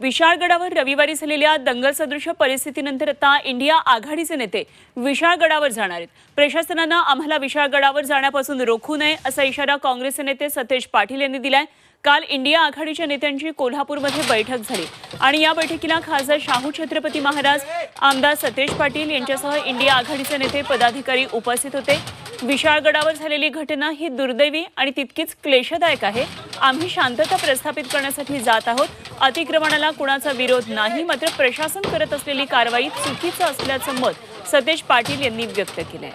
विशाळगडावर रविवारी झालेल्या दंगलसदृश परिस्थितीनंतर आता इंडिया आघाडीचे नेते विशाळगडावर जाणार आहेत. प्रशासनानं आम्हाला विशाळगडावर जाण्यापासून रोखू नये असा इशारा काँग्रेसचे नेते सतेज पाटील यांनी दिलाय. काल इंडिया आघाडीच्या नेत्यांची कोल्हापूरमध्ये बैठक झाली आणि या बैठकीला खासदार शाहू छत्रपती महाराज आमदार सतेज पाटील यांच्यासह इंडिया आघाडीचे नेते पदाधिकारी उपस्थित होते. विशाळगडावर झालेली घटना ही दुर्दैवी आणि तितकीच क्लेशदायक आहे. आम्ही शांतता प्रस्थापित करण्यासाठी जात आहोत. अतिक्रमणाला कुणाचा विरोध नाही मात्र प्रशासन करत असलेली कारवाई चुकीचं असल्याचं मत सतेज पाटील यांनी व्यक्त केलंय.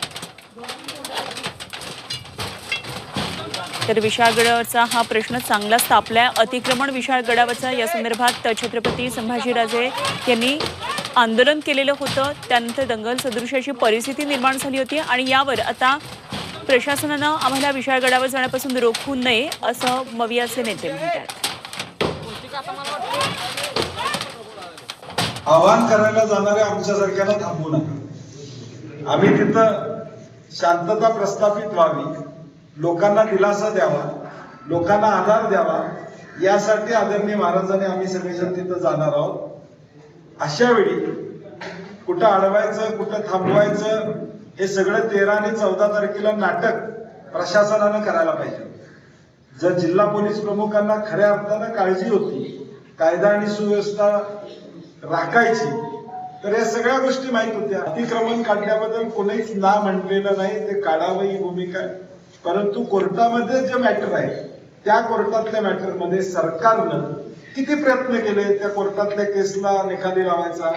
तर विशाळगडावरचा हा प्रश्न चांगलाच तापलाय अतिक्रमण विशाळगडावरचा या संदर्भात छत्रपती संभाजीराजे यांनी आंदोलन केलेलं होतं. त्यानंतर दंगल सदृश अशी परिस्थिती निर्माण झाली होती आणि यावर आता प्रशासनानं आम्हाला विशाळगडावर जाण्यापासून रोखू नये असं मवियाचे नेते म्हणतात. आवाहन करायला जाणाऱ्या आमच्यासारख्याला थांबू नका. आम्ही तिथं शांतता प्रस्थापित व्हावी लोकांना दिलासा द्यावा लोकांना आधार द्यावा यासाठी आदरणीय महाराजांनी आम्ही सगळेजण तिथं जाणार आहोत. अशा वेळी कुठं अडवायचं कुठं थांबवायचं हे सगळं तेरा आणि चौदा तारखेला नाटक प्रशासनानं करायला पाहिजे. जर जिल्हा पोलीस प्रमुखांना खऱ्या अर्थानं काळजी होती कायदा आणि सुव्यवस्था राखायची. तर या सगळ्या गोष्टी माहीत होत्या. अतिक्रमण काढण्याबद्दल कोणीच ना म्हणलेलं नाही. ते काढावं ही भूमिका परंतु कोर्टामध्ये जे मॅटर आहे त्या कोर्टातल्या मॅटरमध्ये सरकारनं किती प्रयत्न केले? त्या कोर्टातल्या केसला निकाली लावायचा.